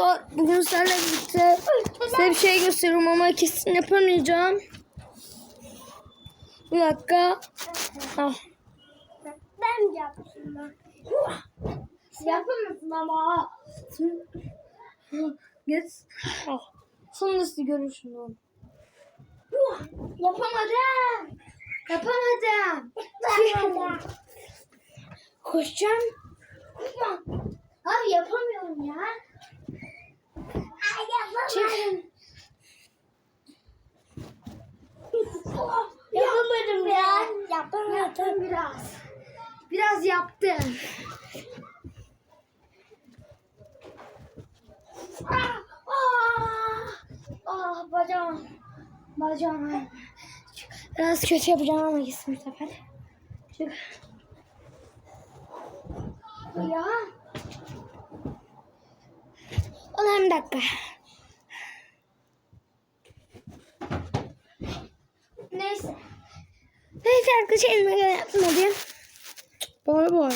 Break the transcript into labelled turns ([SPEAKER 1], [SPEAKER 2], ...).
[SPEAKER 1] arkadaşlar bugün sizlerle birlikte size bir şey gösteriyorum ama kesin yapamayacağım. Bir dakika. Ah.
[SPEAKER 2] Ben ben. Yapamazsın ama.
[SPEAKER 1] Geç. Ah. Sonra sizi görürsün.
[SPEAKER 2] Yapamadım.
[SPEAKER 1] Yapamadım.
[SPEAKER 2] Yapamadım.
[SPEAKER 1] Koşacağım.
[SPEAKER 2] Abi yapamıyorum ya. Ay yapamadım. Yapamadım ya. Yapamadım biraz.
[SPEAKER 1] Biraz yaptım.
[SPEAKER 2] Ah, ah, ah bacağım. Bacağım.
[SPEAKER 1] Biraz kötü yapacağım ama gitsin bu sefer. Çık.
[SPEAKER 2] Ya.
[SPEAKER 1] Ulan bir dakika.
[SPEAKER 2] Neyse.
[SPEAKER 1] Neyse arkadaşlar elime göre yaptım hadi. Boy boy.